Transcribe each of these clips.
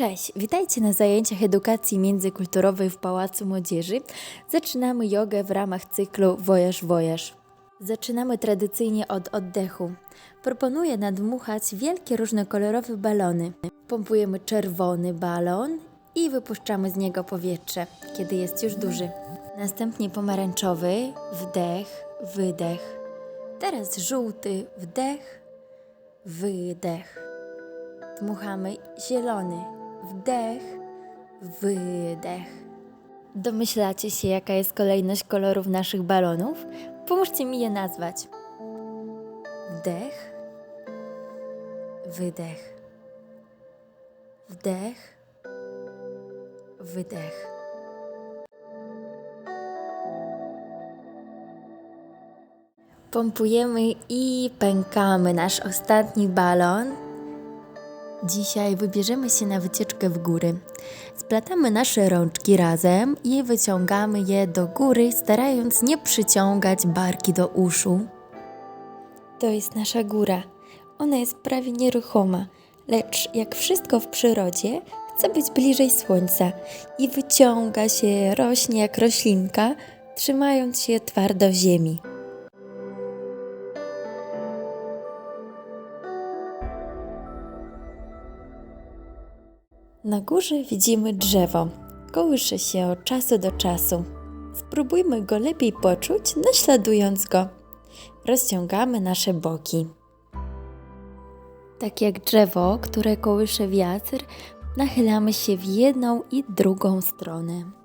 Cześć, witajcie na zajęciach edukacji międzykulturowej w Pałacu Młodzieży. Zaczynamy jogę w ramach cyklu Wojaż Wojaż. Zaczynamy tradycyjnie od oddechu. Proponuję nadmuchać wielkie różnokolorowe balony. Pompujemy czerwony balon i wypuszczamy z niego powietrze, kiedy jest już duży. Następnie pomarańczowy, wdech, wydech. Teraz żółty, wdech, wydech. Dmuchamy zielony. Wdech, wydech. Domyślacie się, jaka jest kolejność kolorów naszych balonów? Pomóżcie mi je nazwać. Wdech, wydech. Wdech, wydech. Pompujemy i pękamy nasz ostatni balon. Dzisiaj wybierzemy się na wycieczkę w góry. Splatamy nasze rączki razem i wyciągamy je do góry, starając nie przyciągać barki do uszu. To jest nasza góra. Ona jest prawie nieruchoma, lecz jak wszystko w przyrodzie, chce być bliżej słońca i wyciąga się, rośnie jak roślinka, trzymając się twardo ziemi. Na górze widzimy drzewo. Kołysze się od czasu do czasu. Spróbujmy go lepiej poczuć, naśladując go. Rozciągamy nasze boki. Tak jak drzewo, które kołysze wiatr, nachylamy się w jedną i drugą stronę.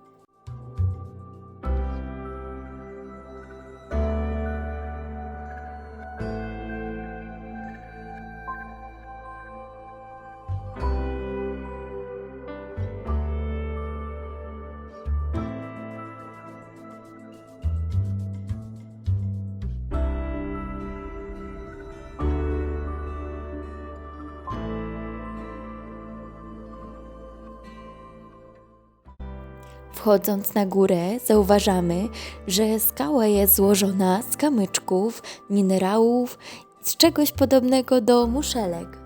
Wchodząc na górę, zauważamy, że skała jest złożona z kamyczków, minerałów, z czegoś podobnego do muszelek.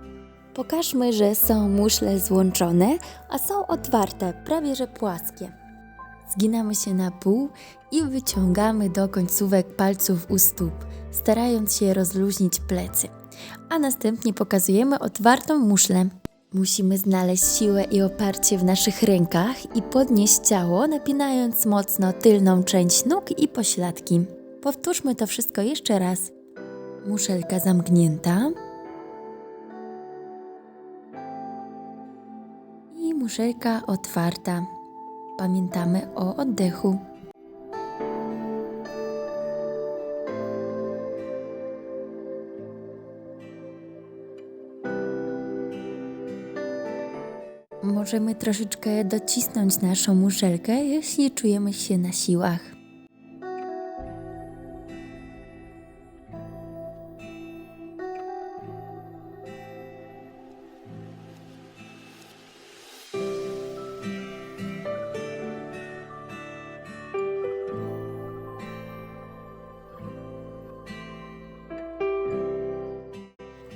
Pokażmy, że są muszle złączone, a są otwarte, prawie że płaskie. Zginamy się na pół i wyciągamy do końcówek palców u stóp, starając się rozluźnić plecy. A następnie pokazujemy otwartą muszlę. Musimy znaleźć siłę i oparcie w naszych rękach i podnieść ciało, napinając mocno tylną część nóg i pośladki. Powtórzmy to wszystko jeszcze raz. Muszelka zamknięta. I muszelka otwarta. Pamiętamy o oddechu. Możemy troszeczkę docisnąć naszą muszelkę, jeśli czujemy się na siłach.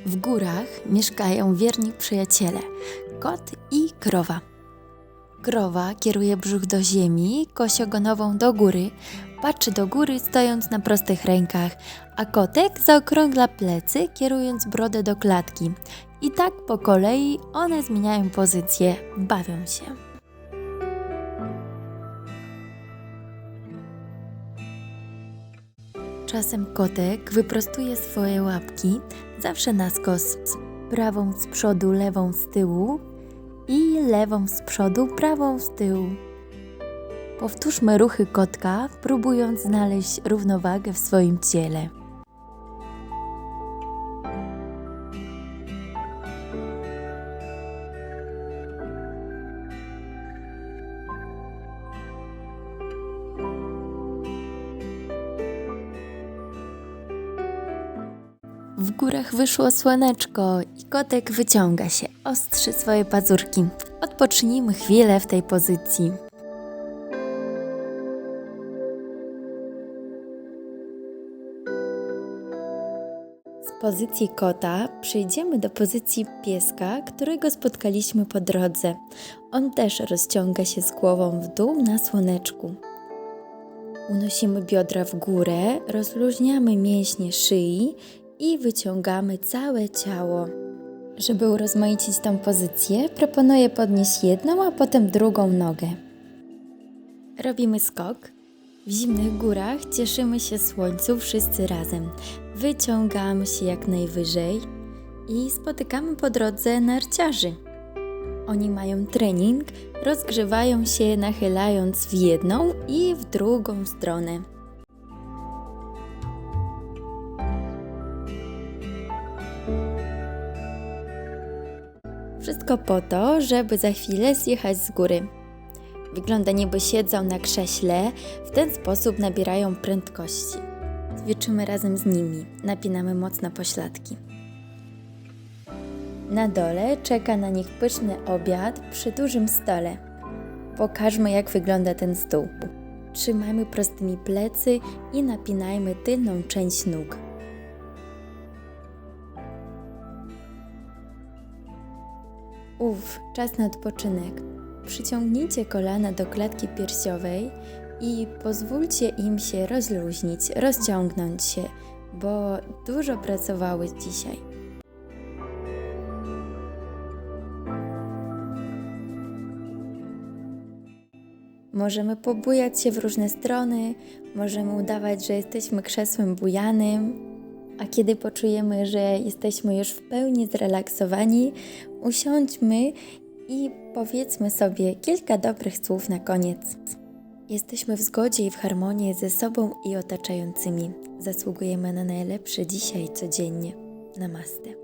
W górach mieszkają wierni przyjaciele kot i krowa. Krowa kieruje brzuch do ziemi, kość ogonową do góry, patrzy do góry stojąc na prostych rękach, a kotek zaokrągla plecy, kierując brodę do klatki. I tak po kolei one zmieniają pozycję, bawią się. Czasem kotek wyprostuje swoje łapki, zawsze na skos, prawą z przodu, lewą z tyłu i lewą z przodu, prawą z tyłu. Powtórzmy ruchy kotka, próbując znaleźć równowagę w swoim ciele. W górach wyszło słoneczko i kotek wyciąga się, ostrzy swoje pazurki. Odpocznijmy chwilę w tej pozycji. pozycji kota przejdziemy do pozycji pieska, którego spotkaliśmy po drodze. On też rozciąga się z głową w dół na słoneczku. Unosimy biodra w górę, rozluźniamy mięśnie szyi i wyciągamy całe ciało. Żeby urozmaicić tą pozycję, proponuję podnieść jedną, a potem drugą nogę. Robimy skok. W zimnych górach cieszymy się słońcu wszyscy razem. Wyciągamy się jak najwyżej i spotykamy po drodze narciarzy. Oni mają trening, rozgrzewają się nachylając w jedną i w drugą stronę. Wszystko po to, żeby za chwilę zjechać z góry. Wygląda niby siedzą na krześle, w ten sposób nabierają prędkości. Ćwiczymy razem z nimi, napinamy mocno pośladki. Na dole czeka na nich pyszny obiad przy dużym stole. Pokażmy, jak wygląda ten stół. Trzymajmy prostymi plecy i napinajmy tylną część nóg. Czas na odpoczynek. Przyciągnijcie kolana do klatki piersiowej i pozwólcie im się rozluźnić, rozciągnąć się, bo dużo pracowały dzisiaj. Możemy pobujać się w różne strony, możemy udawać, że jesteśmy krzesłem bujanym, a kiedy poczujemy, że jesteśmy już w pełni zrelaksowani, usiądźmy i powiedzmy sobie kilka dobrych słów na koniec. Jesteśmy w zgodzie i w harmonii ze sobą i otaczającymi. Zasługujemy na najlepsze dzisiaj codziennie. Namaste.